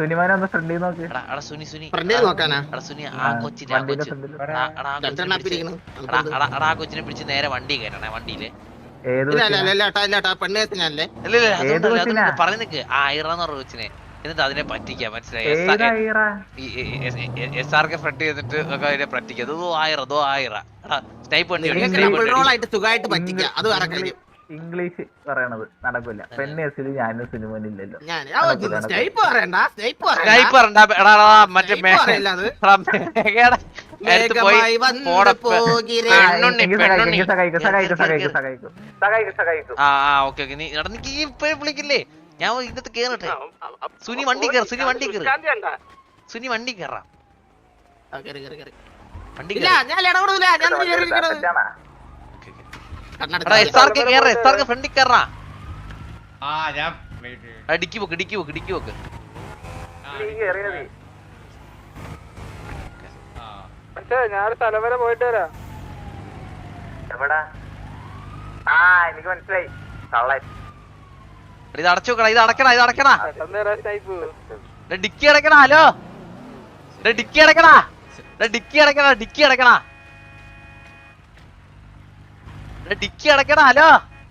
സുനിമാനെ ഒന്ന് ഫ്രണ്ടിൽ നോക്ക്. എടാ എടാ സുനി സുനി. ഫ്രണ്ടിൽ നോക്കാനാ? എടാ സുനി ആ കൊച്ചിനെ ആ കൊച്ച് എടാ, ആ കൊച്ചിനെ പിടിച്ച് എടാ, എടാ, എടാ, ആ കൊച്ചിനെ പിടിച്ച് നേരെ വണ്ടി കയറണേ വണ്ടിയിൽ. പറഞ്ഞു നിക്ക് ആ ഐറന്ന് പറഞ്ഞ കൊച്ചിനെ. എന്നിട്ട് അതിനെ പറ്റിക്കാം മനസ്സിലായി? എസ് ആർ കെ ഫ്രണ്ട് ചെയ്തിട്ട് ഒക്കെ അതിനെ പറ്റിക്കാം. അതോ ആയിരം അതോ ആയിരം സ്നൈപ്പ് വണ്ടി സുഖമായിട്ട് പറ്റിക്കാം. അത് വേറെ കാര്യം. ഇംഗ്ലീഷ് പറയണത് നടക്കില്ല പെണ്ണേസിൽ ഞാനും സിനിമയിലില്ലല്ലോ വിളിക്കില്ലേ? ഞാൻ ഇതിനകത്ത് കേറട്ടെ. സുനി വണ്ടി കേറ് സുനി വണ്ടി കേറ്. സുനി വണ്ടി കയറാം ആ, കേറി, കേറി, കേറി. വണ്ടി ഞാൻ ഇടപെടില്ല ഞാൻ ഫ്രണ്ടിൽ ഡിക്കി. ആ എവിടാ? ആ എനിക്ക് മനസ്സിലായി. കള്ളൻ എടാ, ഇത് അടച്ചു ഇത് അടക്കണ ഇത് അടക്കണ ഡിക്കി അടക്കണ ഹലോ. ഡിക്കി അടക്കണ ഡിക്കി അടക്കണ ഡിക്കി അടക്കടാ എടാ, ഡിക്കി അടക്കടാ ഹലോ ഡിക്കിന് വട്ടം ചെയ്താ. അടച്ച് ആ, അടച്ച് ഓക്കേ, അടച്ച്. ഓക്കേ. ആ, ഇനി ഇനി ഇനി ഗെറ്റ്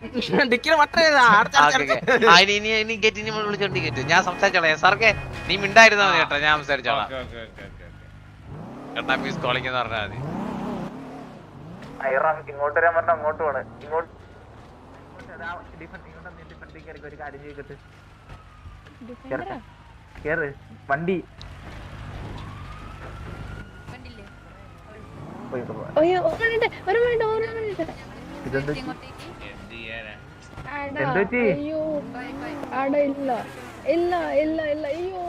ഇനി ഹലോ ഗെറ്റ് ഞാൻ സംസാരിച്ചോളാം. എസ് ആർ കെ നീ മിണ്ടായിരുന്നാ മതി കേട്ടോ. ഞാൻ സംസാരിച്ചോളാം. Okay, okay, okay, okay, okay. എണ്ണ പീസ് കോളിംഗ് എന്ന് പറഞ്ഞാൽ മതി. ഇങ്ങോട്ട് വരാൻ പറഞ്ഞ അങ്ങോട്ട് പോണ്. ഇങ്ങോട്ട് ഒരു കാര്യം ചെയ്തിട്ട്. കേറ് വണ്ടി ഒരു മിനിറ്റ് ഒരു മിനിറ്റ് ഒരു മിനിറ്റ്. അയ്യോ. ആടാ ഇല്ല. ഇല്ല ഇല്ല ഇല്ല. അയ്യോ.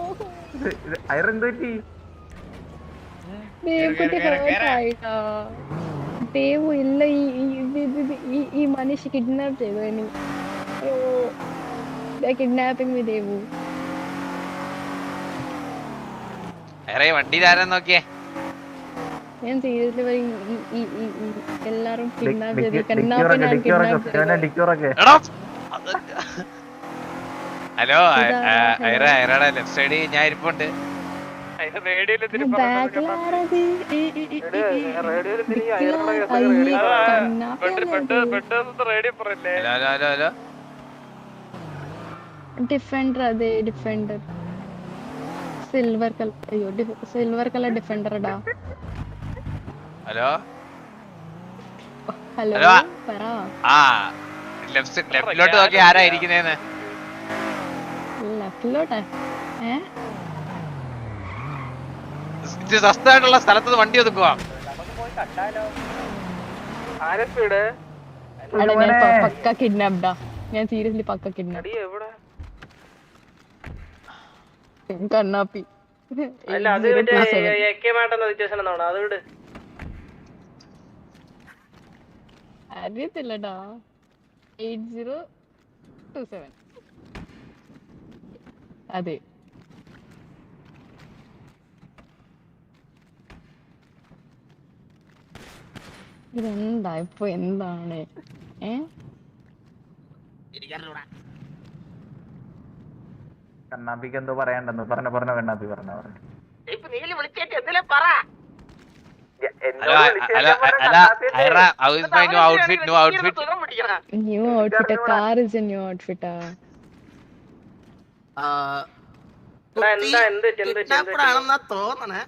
ദേവു ഇല്ല ഈ ഈ- മനുഷ്യ കിഡ്നാപ്പ് ചെയ്തു എനി കിഡ്നാപ്പിംഗ് വിദേവു വേറെ വണ്ടിയിൽ ആരാ നോക്കിയേ? ഞാൻ എല്ലാരും കിഡ്നാപ്പ് ചെയ്ത് കണ്ണാപ്പി ഞാൻ കിഡ്നാപ്പ് ഹലോ ഐറ ഐറയുടെ ലെഫ്റ്റ് സൈഡ് ഞാൻ ഇരിപ്പുണ്ട്. ഡിഫൻഡർ അതെ ഡിഫൻഡർ സിൽവർ കളർ അയ്യോ സിൽവർ കളർ ഡിഫൻഡർ ഇടാ ഹലോ? ഹലോ ആ. ലെഫ്റ്റ് ലെഫ്റ്റിലോട്ട് നോക്കി ആരാ ഇരിക്കുന്നേന്ന്? ലെഫ്റ്റിലോട്ടെ? സ്വസ്ഥമായിട്ടുള്ള സ്ഥലത്ത് വണ്ടി ഒതുക്കുക എടാ ഞാൻ സീരിയസ്ലി പക്ക കിഡ്നാപ്പ്. കണ്ണാപ്പി. അല്ല അത് മറ്റേ എക്കേമായിട്ടെന്ന സിറ്റുവേഷൻ എന്നാണ് അത് വിട്. അറിയത്തില്ലടാ. എയ്റ്റ് സീറോ ടു സെവൻ അതെ. ഇതെന്താ? ഇപ്പൊ എന്താണ്? ഏ. കണ്ണാപ്പിക്ക് എന്തോ പറയണ്ടെന്ന് പറഞ്ഞ പറഞ്ഞ കണ്ണാപ്പി പറഞ്ഞ പറഞ്ഞു. ഇപ്പൊ നീൽ വിളിച്ചേക്ക് എന്തിനാ പറ hello hello hello Aira how's my new outfit new outfit car is new തോന്നണേ.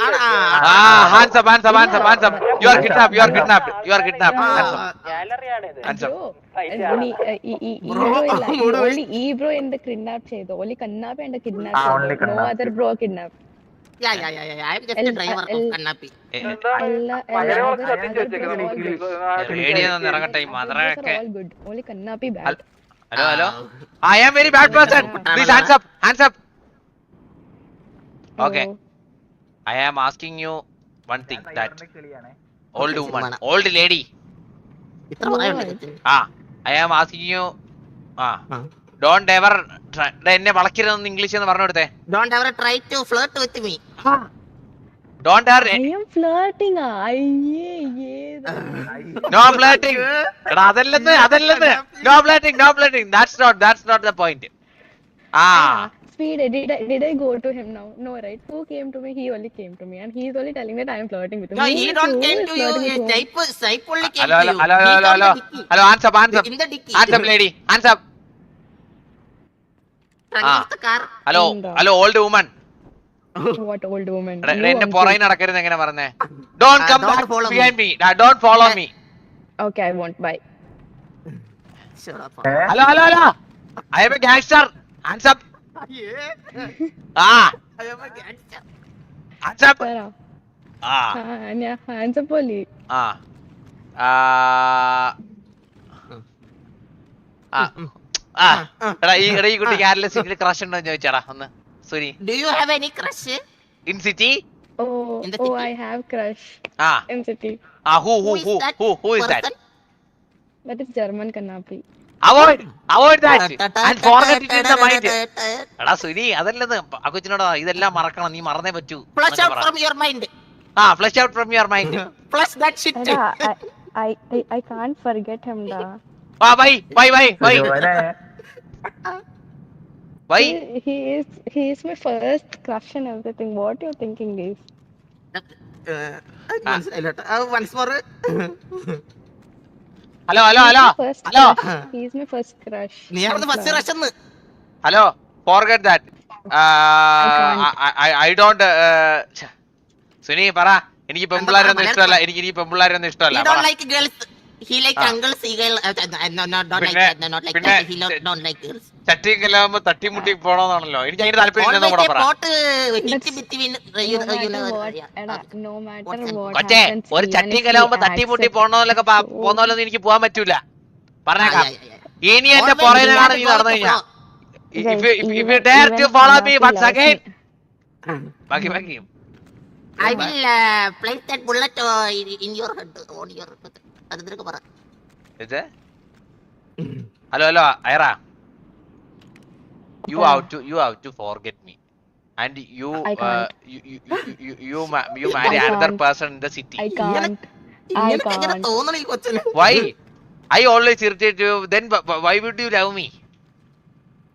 Kidnapped hands up hands up hands up hands up you are kidnap you are kidnap you are kidnap hands up ഈ bro എന്റെ kidnap ചെയ്തു? Only കണ്ണാപ്പി എന്റെ kidnap no other bro kidnap ഇറങ്ങട്ടെ ഈ മദറൊക്കെ hello hello I am very bad person please hands up hands up Okay. I am asking you one thing that old woman old lady ഇത്ര പറയാനുണ്ട് ഇതിന്. ആ I am asking you ah. Don't ever എന്നെ വളക്കരുതെന്ന് English എന്ന് പറഞ്ഞു കൊടുത്തേ. Don't ever try to flirt with me. Don't ever I am flirting അയ്യേ ഏതാ നോ ഫ്ലേർട്ടിംഗ് എടാ അതല്ലെന്ന് അതല്ലെന്ന്. No flirting no flirting that's not that's not the point ah Speed, did I, did I go to him now? No, right? Who came to me? He only came to me, and he's only telling that I am flirting with him. No, he, he is- don't came to you. Type, type only came hello, to hello you. Hello, hello, hello, hello, hello. the up, hello up. In the dicky. Hands up up, lady. Trunk up. Hello? Hello old woman What old woman? എടാ, You, എന്റെ. പുറകെ നടക്കരുത് എങ്ങനെ പറഞ്ഞേ don't Ah, come don't back follow me. Behind me don't follow me Okay, I won't bye Shut up. Hello hello hello I am a gangster hands up Yeah. Ah I am a gangster. Hands up Sarah. Ah Ah, yeah, hands up, only. ആ ആ എടാ ഈ എടാ ഈ കുട്ടിക്ക് ആരെല്ലാം സീറ്റിൽ crush ഉണ്ടോ എന്ന് ചോദിച്ചാടാ ഒന്ന് Suni Do you have any crush? In city Oh, oh, city. I have crush ah in city. Ah who who who who who is that? That is German Kanapi. Avoid avoid that and forget it in the mind എടാ സുനി അതല്ലെന്ന് ആ കൊച്ചിനോടാ ഇതെല്ലാം മറക്കണം നീ മറന്നേ പറ്റൂ out പറ. from your mind. Ah flush out from your mind Flush that shit. Sarah, I, I, I, I can't forget him, da. Ah bye bye bye bye bye He, he is, he is my first crush and everything. What you thinking, guys? Uh. Uh, once more. Hello hello hello hello he's my first crush എന്ന്. Hello forget that I don't Suni പറ. എനിക്ക് പെമ്പിള്ളാരൊന്നും ഇഷ്ടമല്ല. എനിക്ക് ഇനി പെമ്പിള്ളാരൊന്നും ഇഷ്ടമല്ല. He like Ah. uncles. He. Uh, uh, no, no, don't like that. No, not like that. He don't, don't like girls. ചട്ടിയും കല്ലാകുമ്പോ തട്ടിമുട്ടി പോണോന്നാണല്ലോ എനിക്ക് അതിന് താല്പര്യം uh, uh, uh, ഒരു he കലാകുമ്പോ തട്ടിമുട്ടി So- പോന്നോലൊന്നും എനിക്ക് പോകാൻ പറ്റൂല Ah, പറഞ്ഞേക്കാം. ഇനി എന്റെ Always നീ നടന്നു കഴിഞ്ഞാ if you if, you dare to follow me once again. ബാക്കി ബാക്കി I will uh, place that bullet uh, in, in your head, on your head. അത് നിനക്ക് പറ ഇത് hello hello Aira you Okay. Have to you have to forget me and you I can't. You you you marry I another can't. Person in the city I can't. I നിനക്ക് എങ്ങനെ can't. തോന്നണം ഈ കൊച്ചിന് why I always irritate you then why would you love me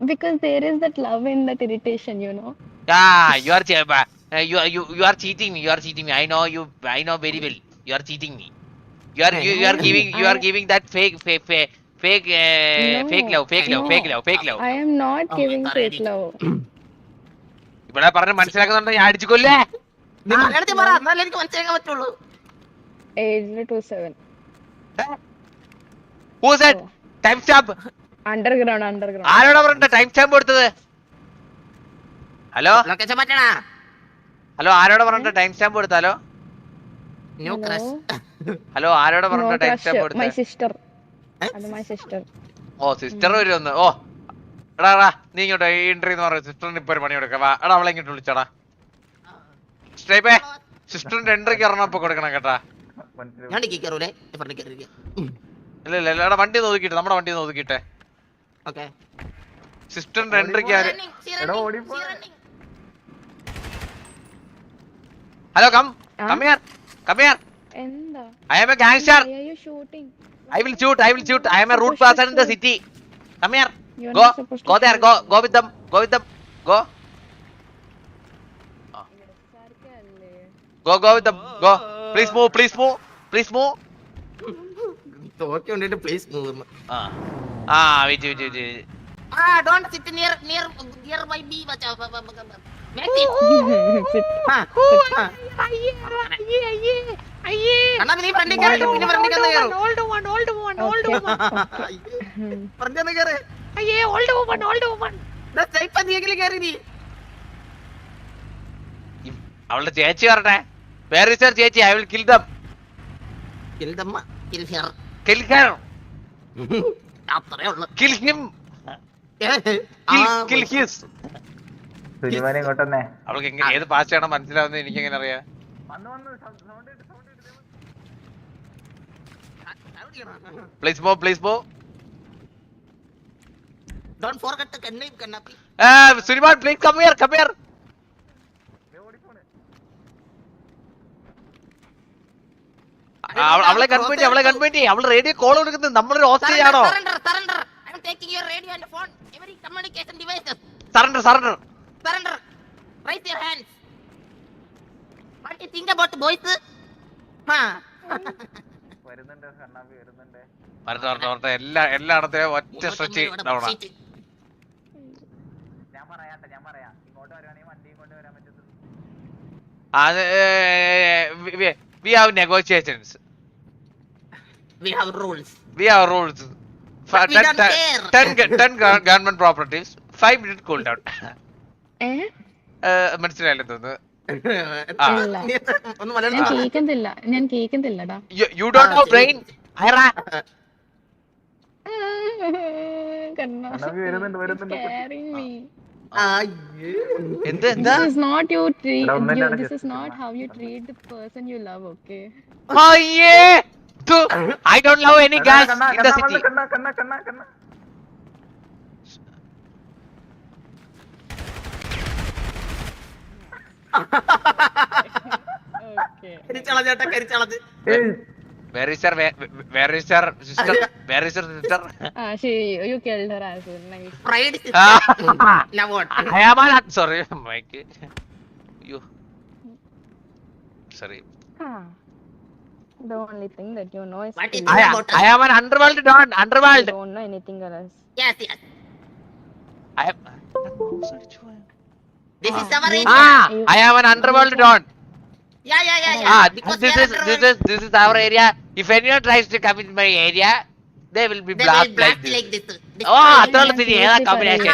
Because there is that love in that irritation, you know. Ah, you are che- uh, you are you you are cheating me. You are cheating me. I know you. I know very well. You are cheating me. You are you, you are giving you are giving that fake fake fake fake uh, fake love fake love fake love fake love. I am not Oh giving fake love. ഇവിടെ പറഞ്ഞ് മനസ്സിലാക്കുന്നുണ്ടോ ഞാൻ അടിച്ചു കൊല്ലേ നീ മലയാളത്തിൽ പറ എന്നാലേ എനിക്ക് മനസ്സിലാക്കാൻ പറ്റുള്ളൂ Age two seven. Who said time stamp Underground, underground. ആരോടാ പറഞ്ഞ ടൈം സ്റ്റാമ്പ് കൊടുത്തത് ഹലോ ലൊക്കേഷൻ Hello ഹലോ ആരോടാ പറഞ്ഞ ടൈം സ്റ്റാമ്പ് കൊടുത്താലോ ന്യൂ Hello? ഹലോ ആരോടാ പറഞ്ഞ ടൈം crush. സ്റ്റാമ്പ് My കൊടുത്തത് sister. Eh? അത് my sister. ഓ സിസ്റ്റർ വരുമെന്ന്. ഓ എടാ എടാ നീ ഇങ്ങോട്ട് എൻട്രി എന്ന് പറയും സിസ്റ്ററിന് ഇപ്പൊ ഒരു പണി കൊടുക്കാം. വാ എടാ അവളെ ഇങ്ങോട്ട് വിളിച്ചടാ. സ്റ്റേപ്പേ സിസ്റ്ററിന്റെ എൻട്രിക്ക് ഇറങ്ങപ്പോ കൊടുക്കണം കേട്ടാ. ഇല്ല ഇല്ല എടാ വണ്ടി നോക്കിട്ട് നമ്മുടെ വണ്ടി നോക്കിട്ടെ സിസ്റ്ററിന്റെ എൻട്രിക്ക് ആര് ഓടിപ്പോ. ഹലോ കം കമ്മിയാർ കമ്മിയാർ എന്താ? ഐ ആം എ ഗാങ്സ്റ്റർ അയ്യോ are you shooting? I will shoot I will shoot I am a rude person in the city come here go go there. Go go with them go with them go go go with them go please move please move please move തോക്കി കൊണ്ടിട്ട് please move ah. Ah wait wait wait ah don't sit near near near bye B മച്ചാ മേത്തി ആ. കണ്ണാ നീ ഫ്രണ്ടിൽ കയറി പിന്നെ ഫ്രണ്ടിൽ കയറി. കയറും ഓൾഡ് വൺ ഫ്രണ്ടിൽ ഒന്ന് കയറി. ഇപ്പൊ നീയെങ്കിലും കയറി നീ. അവളുടെ ചേച്ചി പറഞ്ഞേ. വേറെ സാർ ചേച്ചി I will kill them kill them kill here kill her അത്രേ ഉള്ളൂ. Kill him kill kill his സുനിമനെ ഇങ്ങോട്ടന്നെ. അവൾക്ക് എങ്ങനെ ഏത് പാസ് ചെയ്യണം മനസ്സിലാവുന്നത് എനിക്ക് എങ്ങനെ അറിയാം. വന്നു വന്നു സൗണ്ട് സൗണ്ട് ഇട്ട് പ്ലീസ് പോ പ്ലീസ് പോ ഡോണ്ട് ഫോർഗെറ്റ് കണ്ണീം കണ്ണാപ്പി Suniman please come here come here അവ- അവളെ കൺപേറ്റി അവളെ കൺപേറ്റി അവൾ റേഡിയോ കോൾ കൊടുക്കുന്നത് നമ്മളൊരു ഹോസ്റ്റേജ് ആണോ devices. Surrender surrender Surrender. Raise your hands. What do you think about വരട്ടെ എല്ലാ എല്ലായിടത്തെയും ഒറ്റ സ്ട്രെച്ച് അത് we have negotiations we have rules we have rules But we don't care. Ten government properties 5 minute cool down മനസ്സിലായില്ലേ തോന്നുന്നു? ഞാൻ കേൾക്കുന്നില്ല ഞാൻ കേൾക്കുന്നില്ലടാ യു ഡോണ്ട് നോ ബ്രെയിൻ വരുന്നുണ്ട് എന്ത് എന്താ? This is not you treat. Is not this is just not ഇരുന്നാ. how you treat the person you love. Okay. അയ്യേ. ഐ ഡോണ്ട് ലവ് എനി കണ്ണാ, ഇൻ ദി സിറ്റി കണ്ണാ കണ്ണാ കണ്ണാ കണ്ണാ. കരിച്ചളഞ്ഞേട്ടാ കരിച്ചളഞ്ഞ് ഏയ് where is your where is your sister where is your sister Ah, she. You killed her as well. Nice. Pride Now what? I am not sorry, Mike. You. Sorry. Ah. The only thing that you know is What is killing. I, about I am an underworld don. You Underworld. don't know anything else. Yes, yes. I am. This is ah. our area. Ah, I have an underworld don. Yeah, yeah, yeah, yeah. Ah, this is this is this is our area. If anyone tries to come in my area, they will be they blocked, like this. Oh, that's the combination.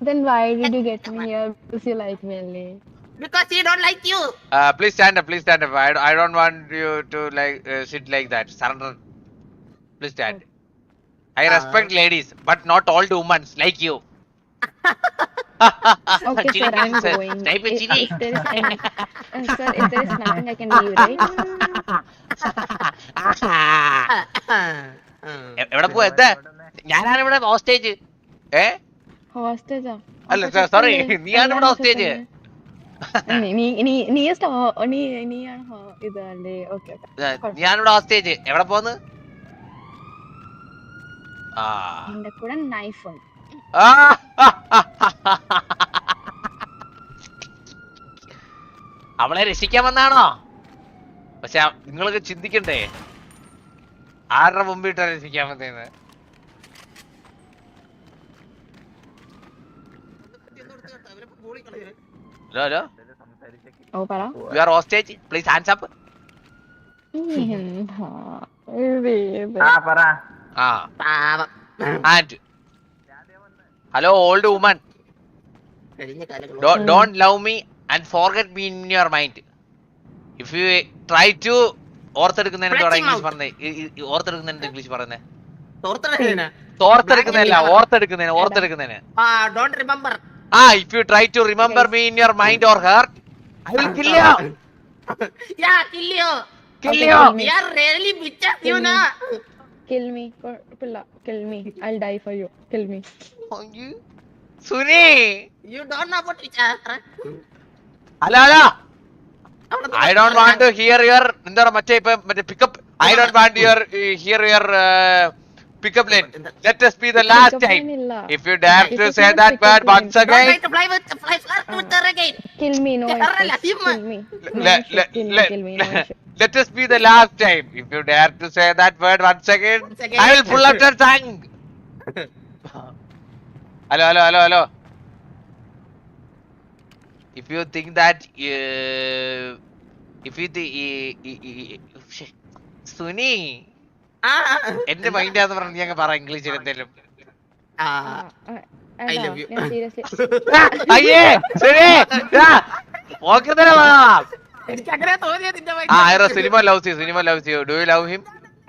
Then why did you get me here? Because you like me only. Because he don't like you. Uh, please stand up. Please stand up. I, I don't want you to like uh, sit like that. Surrender. Please stand. I uh. respect uh, ladies, but not all humans like you. Okay, sir, I'm Sir, going. type it, If, Chini. if there is any, uh, sir, if there is nothing, I can leave, right? എ- എവിടെ പോവാ എന്താ ഞാനാണ് ഇവിടെ hostage ഏ Hostage ആ? അല്ല, Hostage sir, sorry, ചെക്കല്ലേ? നീയാണ് ഇവിടെ എന്താണ് hostage. ചെക്കനെ? നീ നീ നീ നീ സ്റ്റോ നീ നീയാണ് ഹോ- ഇതല്ലേ ഓക്കെ ഓക്കെ ഞാനിവിടെ ഹോസ്റ്റേജ് എവിടെ പോന്ന് ആ എന്റെ കൂടെ നൈഫ് ഉണ്ട്. അവളെ രക്ഷിക്കാൻ വന്നാണോ? പക്ഷെ നിങ്ങളൊക്കെ ചിന്തിക്കണ്ടേ? ആരുടെ മുമ്പിട്ടാ രക്ഷിക്കാൻ വന്നേന്ന്? Hello hello? സംസാരിച്ചേക്ക് ഓ പറ. You are hostage please hands up? Ah പറ. ആ. പാവം. And hello old woman don't love me and forget me in your mind if you try to ഓർത്തെടുക്കുന്നതിന് എന്താ Fletching ഇംഗ്ലീഷ്. പറഞ്ഞത് ഓർത്തെടുക്കുന്നതിന് ഇംഗ്ലീഷ് പറയുന്നത് ഓർത്തെടുക്കുന്നതല്ല ഓർത്തെടുക്കുന്നതിന് ഓർത്തെടുക്കുന്നതിന്. ആ don't remember ah if you try to remember me in your mind or heart I will kill you ya കില്ലിയോ kill you you are. Ya really bitches you നാ kill me കുഴപ്പമില്ല kill me. I'll die for you. Kill me. Suni! You don't know about which hello hello I don't want to hear your എന്താ പറയാ മറ്റേ ഇപ്പൊ മറ്റേ pickup I don't want your hear your pickup line. Let us be the last time. If you dare to say that word once again. To fly with, fly, with her again. Kill me, no. Kill me. Let, let, let, us be the last time. If you dare to say that word once again. I will pull out your tongue. hello, hello, hello, hello. If you think that, uh, if you think, uh, uh, Suni. എന്റെ mind ആന്ന് പറഞ്ഞു ഞങ്ങൾ പറ ഇംഗ്ലീഷിൽ എന്തെങ്കിലും ആ, ആ, I എടാ, love you. ഞാൻ seriously അയ്യേ സുനി പോക്കത്തിനെ എനിക്ക് അങ്ങനെ തോന്നിയത് നിന്റെ ആ ഐറോ cinema love you cinema love you do you love him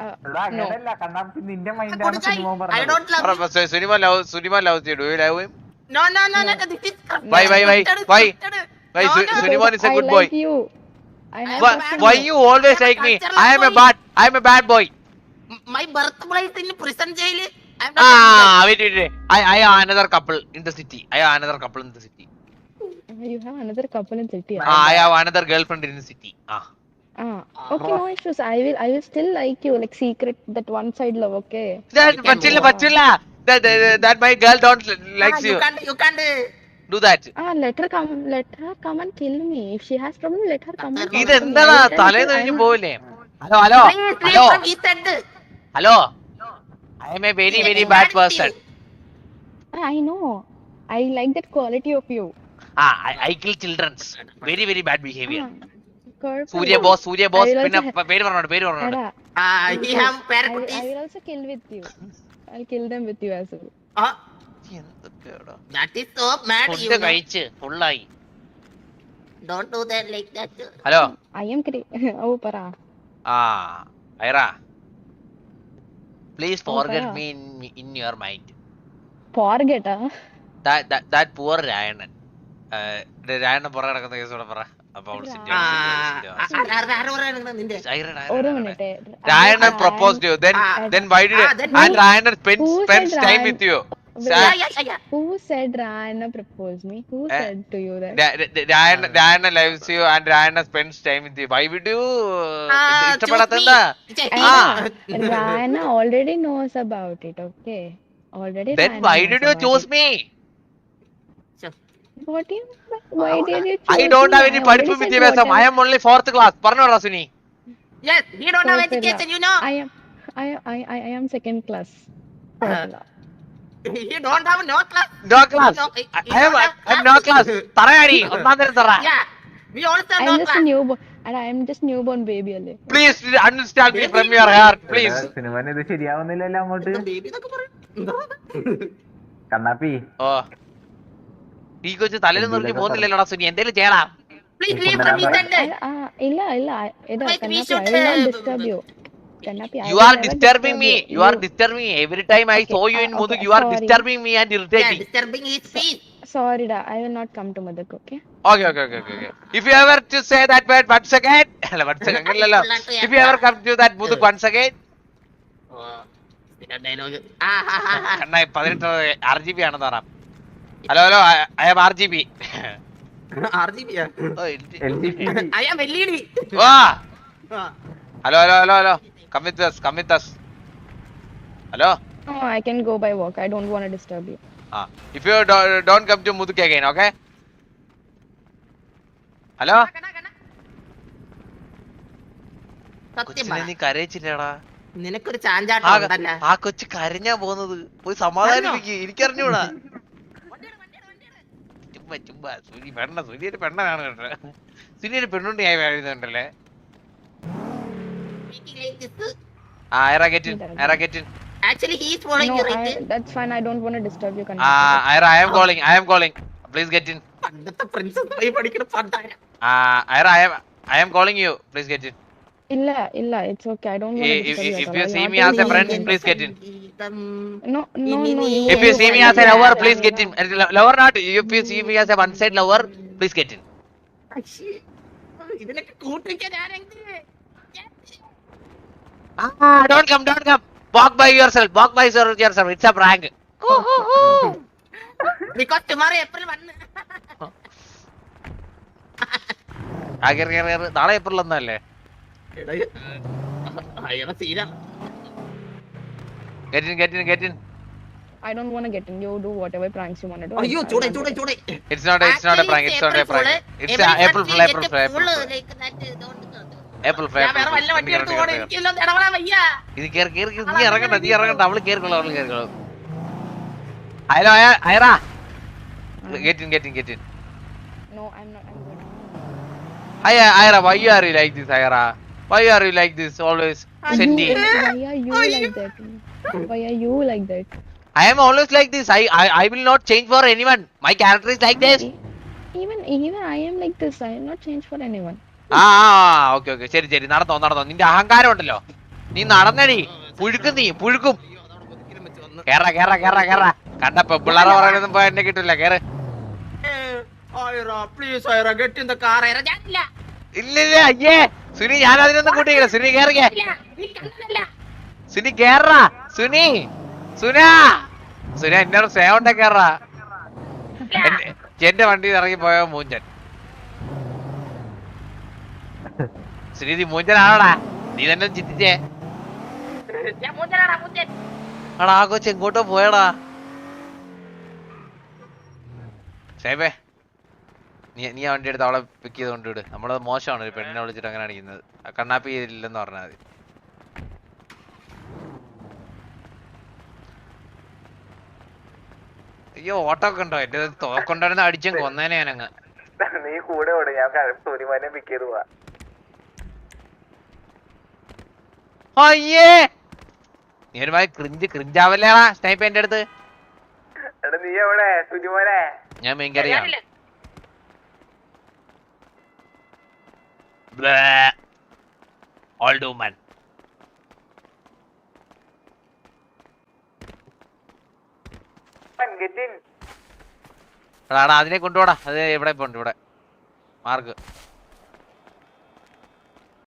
ആ, എടാ അങ്ങനെയല്ല കണ്ണാപ്പി നിന്റെ മൈൻഡാണ് കൊടുക്കായി. സിനിമ I പറഞ്ഞത് don't love you. Cinema love cinema love you do you love him No, no, no, no, this is Why, why, why, scripted, why? scripted. Why, No, Su- no, Sunimon is a I good like boy. you I have Why, trust in why you. you always like me? I am a bad, I am a bad boy. Jail. I'm not a Ah, wait, wait, wait. I, I have another couple in the city. I have another couple in the city. You have another couple in city. Ah, I have another girlfriend in the city. Ah, Ah, okay, no issues. I will, I will still like you, like secret, that one side love, okay? That- പറ്റില്ല പറ്റില്ല That- that- that my girl don't likes you you can't, you can't. do that Ah, let her come, let her come and kill me. If she has problem, let her come will tell തലേന്ന് കഴിഞ്ഞ് പോവില്ലേ hello hello Please hello leave No. I am hello I am a very very bad person I know. I like that quality of you. Ah I kill childrens very very bad behaviour Ah. Surya boss Surya boss പിന്നെ പേര് പറഞ്ഞോട് പേര് പറഞ്ഞോട് Ah, will also kill with you. I'll kill them with you as well. Ah, എന്തൊക്കെയാടാ that is so mad. You know. കഴിച്ച് ഫുള്ളായി Don't do that like that. Hello I am cre- Oh, പറ. ആ Aira please ഓ, forget പറ. Me in your mind Forget, ah. That poor രായണൻ രായണൻ പുറകെ നടക്കുന്ന case കൂടെ പറ. അപ്പൊ അവൾ sit then Ah, sit down, sit down. Spend time with നിന്റെ. ഐറ, ഐറ, ഒരു Aira. Minute Rayanan proposed you then Ah, then why did ah, then and who- Rayanan spends who spends said time Rayan- with you Wait. Yeah, yeah, yeah, yeah. Who said Rana proposed me? Who Eh, said to you that? Ra- Ra- Rayanan Rayanan loves you and Rayanan spends time with you why would you Ah, ഇഷ്ടപ്പെടാത്തെന്താ choose me. Ah. Rana already knows about it, okay? Already then Rana why knows did you about choose it. me What do you Why did you choose I don't me? have any I പഠിപ്പ് already said വിദ്യാഭ്യാസം I whatever- am only fourth class പറഞ്ഞോടാ Suni Yes, he don't have കുഴപ്പമില്ല. education, you know. I am I I I, I am second class. കുഴപ്പമില്ല. He don't have no class. no class No, I he I am don't have I am no class തറയാടി ഒന്നാം തരം തറ Yeah, we also I no am just a class. newborn and I am just newborn baby അല്ലേ. please understand me from your heart please സിനിമന് ഇത് ശരിയാവുന്നില്ലല്ലോ അങ്ങോട്ട് Baby എന്നൊക്കെ പറയും. എന്താ? കണ്ണാപ്പി ഓ ഈ കൊച്ചു തലയിൽ നിറഞ്ഞു പോകുന്നില്ലല്ലോടാ സുനി എന്തേലും ചെയ്യടാ Please leave from his head. I- ആ, ഇല്ല ഇല്ല ഇത് Wait, we Kannappi I should, will not uh, disturb you. You are disturbing me you. are disturbing me every time I Okay, saw you in uh, Muduk you are sorry. disturbing me and Yeah, irritating disturbing his peace. Sorry da, I will not come to Madak, okay? okay okay okay okay okay. if you ever to say that word once again hello once again അല്ലല്ലോ if you ever come to that Muduk once again Oh. ആ, ആ, ആ, ആ. പതിനെട്ട് R G B ആണെന്ന് പറയാം hello hello I am R G B RGB ya? G ah. Hello hello hello hello come with us come with us. Hello No, I can go by walk. I don't want to disturb you. You don't come to മുതുക്ക് again okay hello കണ്ണാ, കണ്ണാ. സത്യം നീ കരയിച്ചില്ലടാ. നിനക്കൊരു ചാഞ്ചാട്ടം ആ ആ കൊച്ചു കരഞ്ഞാ പോകുന്നത്. പോയി സമാധാനിപ്പിക്ക് എനിക്കറിഞ്ഞൂടാ. ചുമ്മാ ചുമ്മാ. സുനി പെണ്ണ സുനി ഒരു പെണ്ണനാണ് കേട്ടോ. സുനി ഒരു പെണ്ണുണ്ടി ആയി എഴുതുന്നുണ്ടല്ലേ Like this. Actually, he is following No, you, I, that's fine. I don't want to disturb you. I Eh. Uh. ഇതിനൊക്കെ കൂട്ടിക്കാൻ ആരെങ്കിലും Ah, don't come, don't come. Walk by yourself. Walk by your- yourself. It's a prank. Because tomorrow April വന്ന് ആ, കേറ്, കേറ്, കേറ്. നാളെ April ഒന്നല്ലേ അയ്യോ Seena Get in, get in, get in. I don't want to get in. You do whatever pranks you want to do. I chode, chode. ചൂടെ It's not. A, it's not a prank. It's not a prank. It's April April April April Fool. ഞാൻ വേറെ ഇത് കേറി കേറി. നീ ഇറങ്ങണ്ട നീ ഇറങ്ങണ്ട അവൾ കേറിക്കോളൂ അവൾ കേറിക്കോളൂ hello Aira get in get in get in No, I'm not. I'm good. Hi, Ira, why are you like this, Ira? Why are you like this always? You, Cindy. why you like that? Why are you like that? I am always like this. I, I I will not change for anyone. My character is like this. E- Even even I am like this. I am not change for anyone. Ah okay okay. ശരി ശരി. നടന്നോ നടന്നോ. നിന്റെ അഹങ്കാരം ഉണ്ടല്ലോ. നീ നടന്നടി. പുഴുക്കും നീ പുഴുക്കും. കേറ കേറ കേറ കേറ. കണ്ടപ്പോ പിള്ളേരെ പറയണൊന്നും പോയി എന്നെ കിട്ടില്ല കേറ്. ഇല്ല. അയ്യേ. സുനി ഞാൻ അതിനൊന്നും കൂട്ടിയില്ല സുനി കേറിക്കേ സുനി കേറാ. സുനി സുനാ. സുന എന്നോട് സേവണ്ട കേറാ. എന്റെ- എന്റെ വണ്ടി ഇറങ്ങി പോയ മൂഞ്ചൻ. ശ്രീതി മൂഞ്ചനാണോടാ നീ തന്നെ ചിന്തിച്ചേ. ആടാ ആ കൊച്ചു എങ്ങോട്ടോ പോയടാ. ഷേബേ നീ നീ ആ വണ്ടി എടുത്ത് അവളെ പിക്ക് ചെയ്ത് കൊണ്ടുവിട്. നമ്മൾ മോശമാണ് ഒരു പെണ്ണിനെ വിളിച്ചിട്ട് അങ്ങനെ അടിക്കുന്നത് കണ്ണാപ്പി ഇല്ലെന്ന് പറഞ്ഞാൽ മതി. അയ്യോ ഓട്ടോ ഒക്കെ ഉണ്ടോ? എന്റെ തോക്കൊണ്ടായിരുന്ന അടിച്ചും കൊന്നേനെ ഞാനങ്ങ്. നീ കൂടെ ഓട് ഞാൻ സൂര്യമാനെ പിക്ക് ചെയ്ത് പോവാ. അയ്യേ. നീ ഒരുമാതിരി ക്രിഞ്ച് ക്രിഞ്ചാവല്ലേടാ സ്നൈപ്പ് എന്റെ അടുത്ത്. എടാ നീ എവിടെ? സുജിമോനെ ഞാൻ മെയിൻകറിയാണ് ഞാനില്ലേ? ഓൾഡ് വുമൻ അതിനെ കൊണ്ടുപോടാ. അത് എവിടെ പോണ്ട് ഇവിടെ. മാർക്ക്